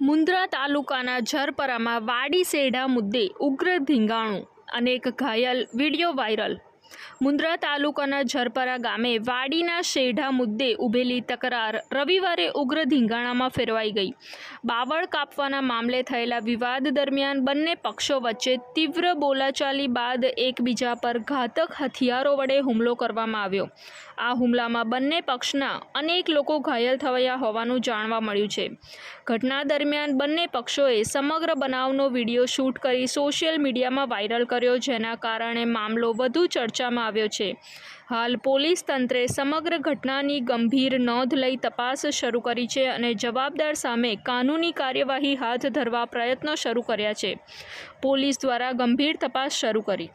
મુન્દ્રા તાલુકાના ઝરપરામાં વાડી સેઢા મુદ્દે ઉગ્ર ધીંગાણું અનેક ઘાયલ વીડિયો વાયરલ. મુન્દ્રા તાલુકાના ઝરપરા ગામે વાડીના શેઢા મુદ્દે ઊભેલી તકરાર. રવિવારે ઉગ્ર ધીંગાણામાં ફેરવાઈ ગઈ. બાવળ કાપવાના મામલે થયેલા વિવાદ દરમિયાન બંને પક્ષો વચ્ચે તીવ્ર બોલાચાલી બાદ એકબીજા પર ઘાતક હથિયારો વડે હુમલો કરવામાં આવ્યો. આ હુમલામાં બંને પક્ષના અનેક લોકો ઘાયલ થયા હોવાનું જાણવા મળ્યું છે. ઘટના દરમિયાન બંને પક્ષોએ સમગ્ર બનાવનો વીડિયો શૂટ કરી સોશિયલ મીડિયામાં વાયરલ કર્યો, જેના કારણે મામલો વધુ ચર્ચામાં આવ્યો છે. હાલ પોલીસ તંત્રે સમગ્ર ઘટનાની ગંભીર નોંધ લઈ તપાસ શરૂ કરી છે અને જવાબદાર સામે કાનૂની કાર્યવાહી હાથ ધરવા પ્રયત્નો શરૂ કર્યા છે. પોલીસ દ્વારા ગંભીર તપાસ શરૂ કરી.